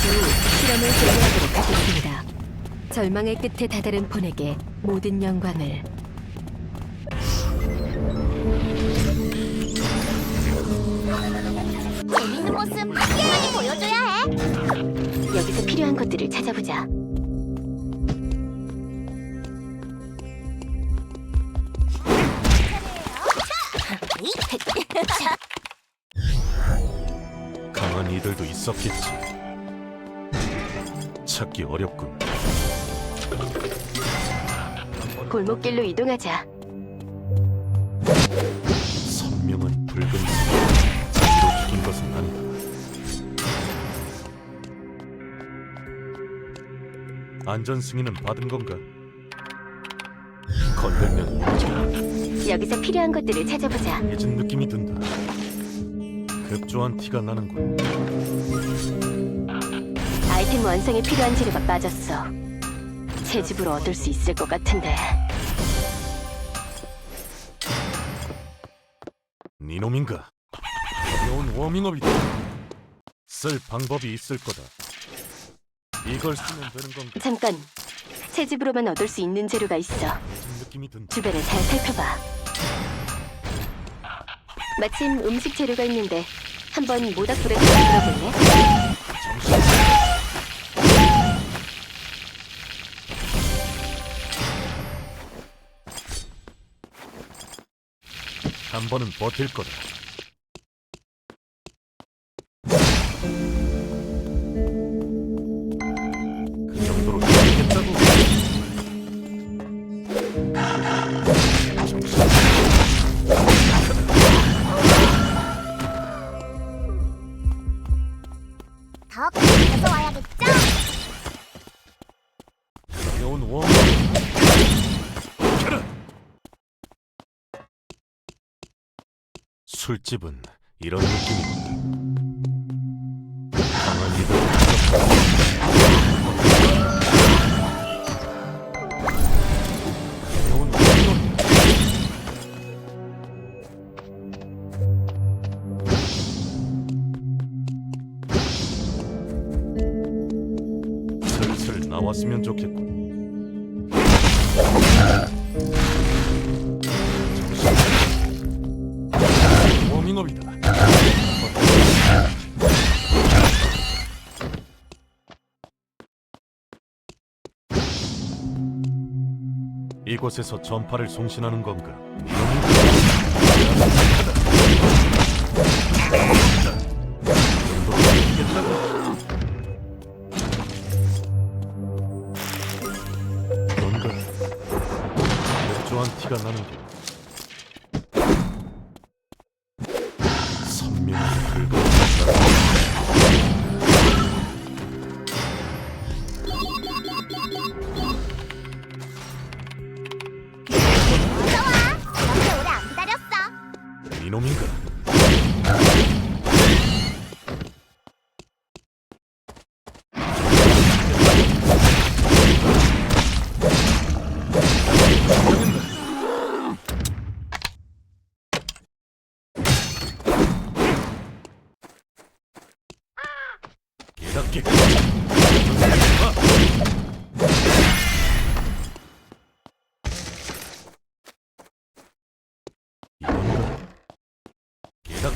잠시 후 실험을 재개하도록 하겠습니다. 절망의 끝에 다다른 폰에게 모든 영광을 재밌는 모습 많이 보여줘야 해. 여기서 필요한 것들을 찾아보자. 강한 이들도 있었겠지. 찾기 어렵군. 골목길로 이동하자. 선명한 붉은 색. 자기로 죽인 것은 아니다. 안전 승인은 받은 건가? 건들면. 여기서 필요한 것들을 찾아보자. 예전 느낌이 든다. 급조한 티가 나는군. 아이템 완성에 필요한 재료가 빠졌어. 새 집으로 얻을 수 있을 것 같은데. 니놈인가? 귀여운 워밍업이다. 쓸 방법이 있을 거다. 이걸 쓰면 되는 건가? 잠깐. 새 집으로만 얻을 수 있는 재료가 있어. 느낌이 든다. 주변을 잘 살펴봐. 마침 음식 재료가 있는데 한번 모닥불에 불어볼래? 한 번은 버틸 거다. 술집은 이런 느낌이군. 강한 이들. 이곳에서 전파를 송신하는 건가?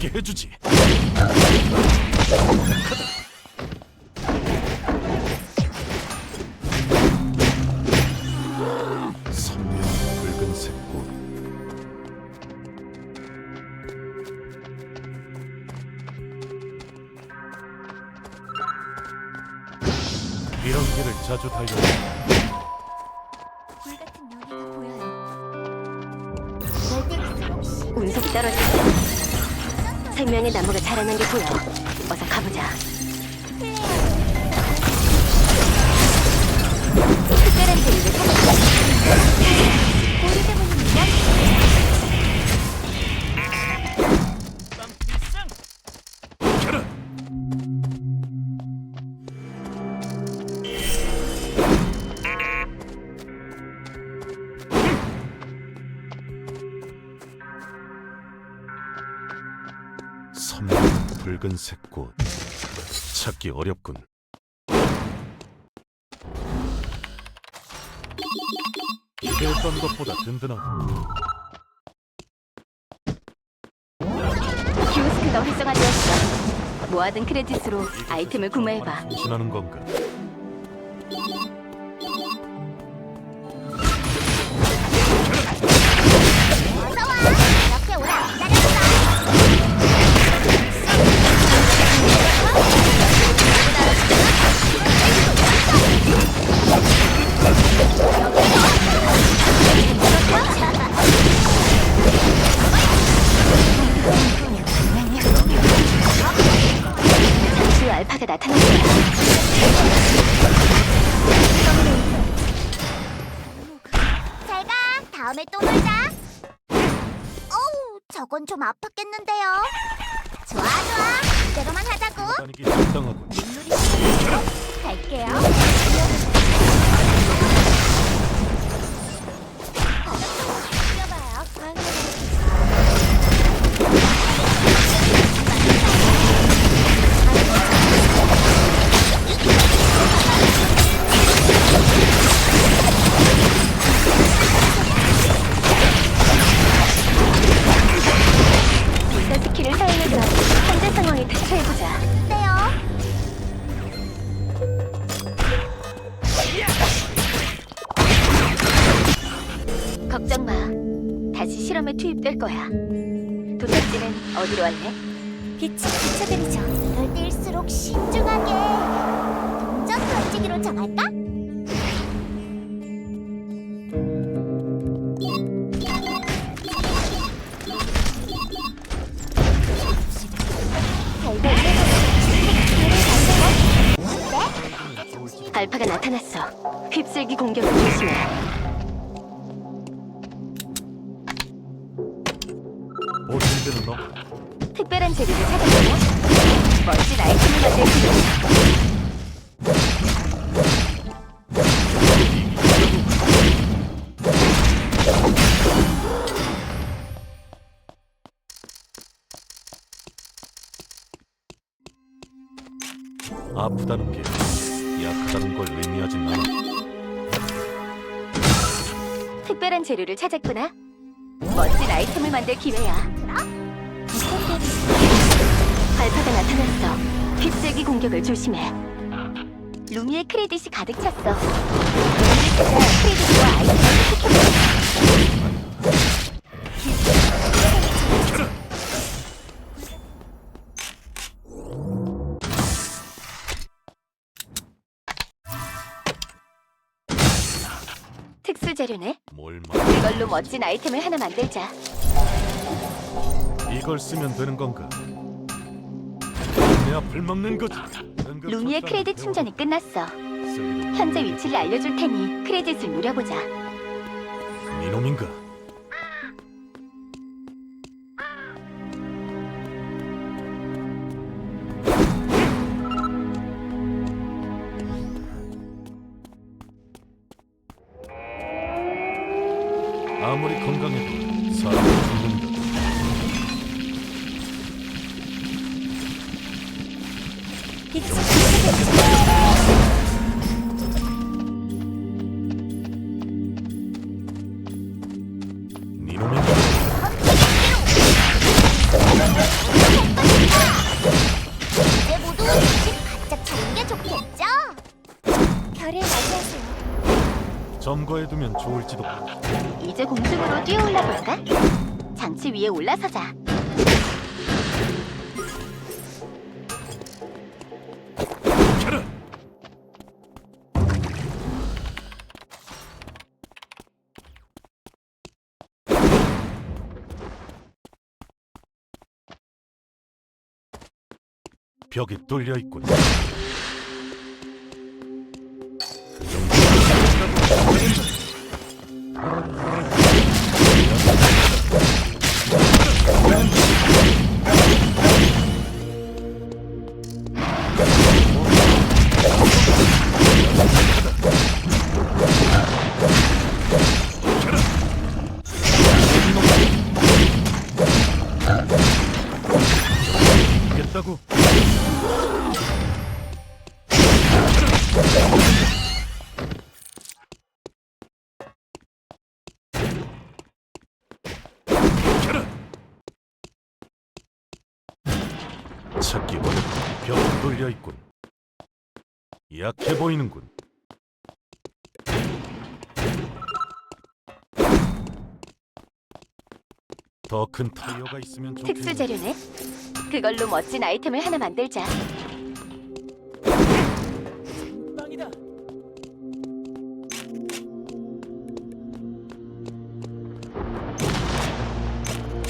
깨닫게 해주지. 선명 붉은색 꽃. 이런 길을 자주 운석이 떨어질 때 생명의 나무가 자라난 게 보여. 어서 가보자. 특별한 재료를 찾았어. 우리 때문입니다. 선명 붉은색 꽃 찾기 어렵군. 기대했던 것보다 든든하고 키오스크가 활성화되었어. 모아둔 크레딧으로 아이템을 구매해봐. 신하는 건가? 다시 실험에 투입될 거야. 도착지는 어디로 할래? 빛이 비춰드리죠. 이럴 때일수록 신중하게 동전 던지기로 정할까? 알파가 나타났어. 휩쓸기 공격을 조심해. 보신드는 너 특별한 재료를 찾아보고 멋진 아이템을 만들기 아프다는 게 약하다는 걸 의미하진 않아. 특별한 재료를 찾았구나. 멋진 아이템을 만들 기회야. 알파가 나타났어. 휩쓸기 공격을 조심해. 루미의 크레딧이 가득 찼어. 찾아 크레딧과 아이템을 획득해보자. 특수 재료네. 뭘? 이걸로 멋진 아이템을 하나 만들자. 이걸 쓰면 되는 건가? 내 앞을 막는 거지. 루미의 크레딧. 충전이 끝났어. 현재 위치를 알려줄 테니 크레딧을 누려보자. 이놈인가? 이제 모두 집 바짝 차리는 게 좋겠죠? 별을 맞이하세요. 점거해두면 좋을지도. 이제 공중으로 뛰어올라 볼까? 장치 위에 올라서자. 벽이 뚫려 있군. 찾기와 벽 돌려 있군. 약해 보이는군. 더 큰 타이어가 있으면 좋겠네. 특수 재료네. 그걸로 멋진 아이템을 하나 만들자.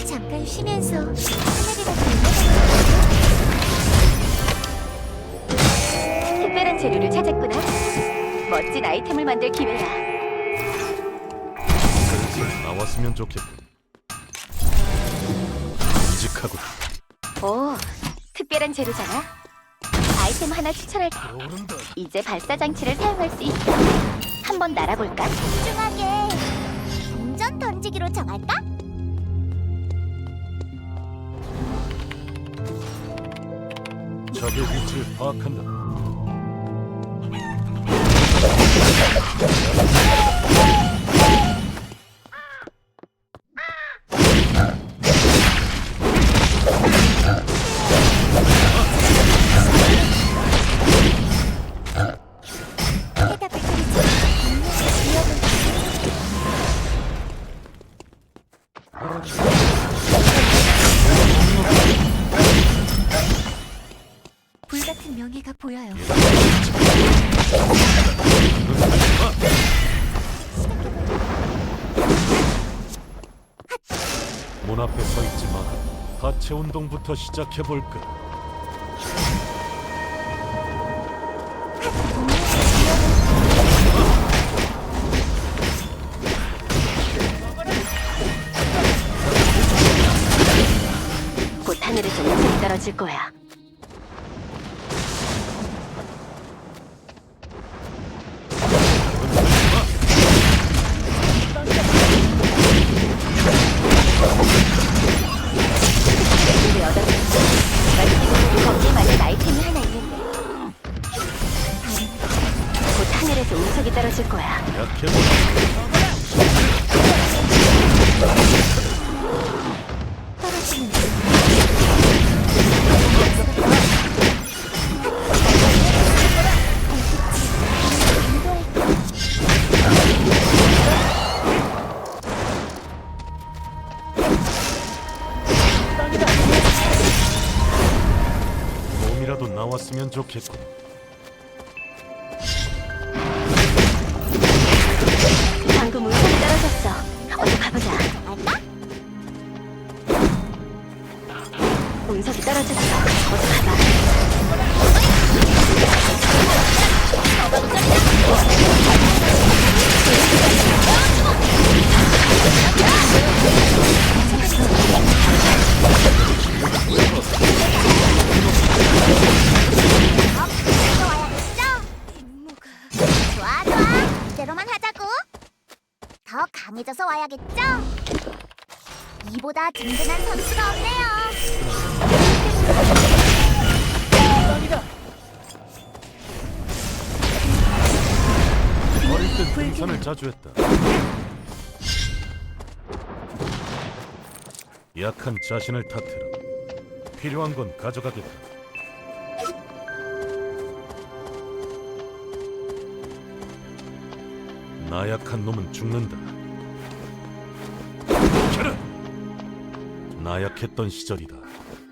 잠깐 쉬면서 하늘이라도 특별한 재료를 찾았구나. 멋진 아이템을 만들 기회야. 나왔으면 좋겠군. 듬직하군. 오, 특별한 재료잖아. 아이템 하나 추천할게. 오른다. 이제 발사 장치를 사용할 수 있어. 한번 날아볼까? 신중하게 동전 던지기로 정할까? 적의 위치를 파악한다. 불같은 명예가 보여요. 문 앞에 서 있지 마. 하체 운동부터 시작해 볼까. 하늘에서 운석이 떨어질 거야. 나왔으면 좋겠군. 든든한 선수가 없네요. 어릴 땐 등산을 자주 했다. 약한 자신을 탓해라. 필요한 건 가져가겠다. 나약한 놈은 죽는다. 나약했던 시절이다.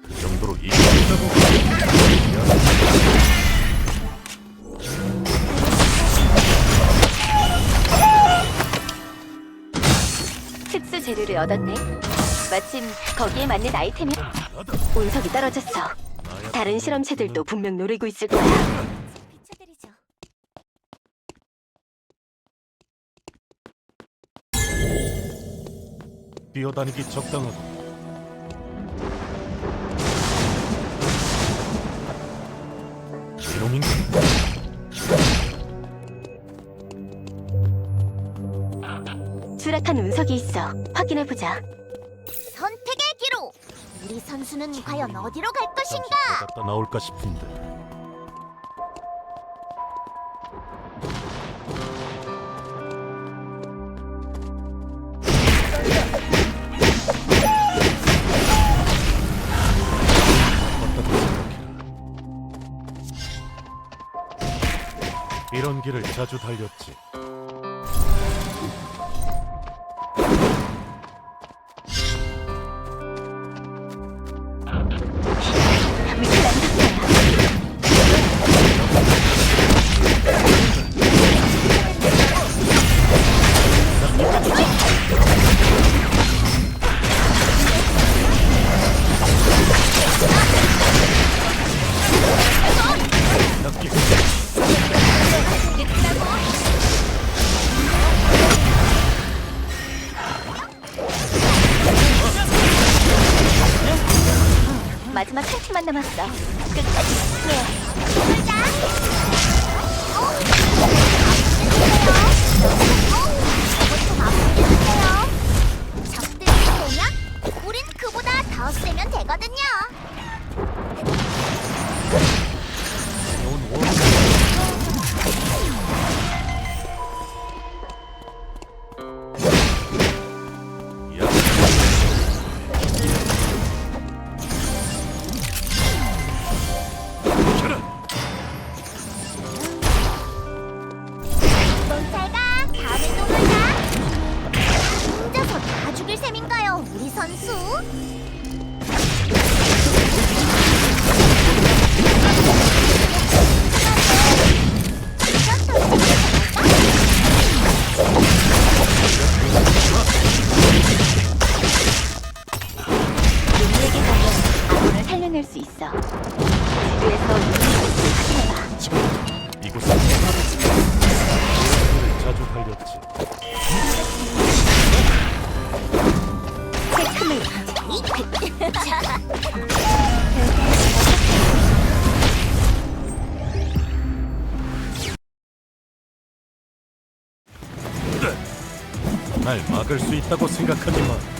그 정도로 이겼다고. 특수 재료를 얻었네. 마침 거기에 맞는 아이템이 운석이 떨어졌어. 다른 실험체들도 분명 노리고 있을 거야. 뛰어다니기 적당하고 이놈인가? 추락한 운석이 있어. 확인해 보자. 선택의 기로. 우리 선수는 과연 어디로 갈 것인가? 갖다 나올까 싶은데 경기를 자주 달렸지. 선수? 날 막을 수 있다고 생각하지만.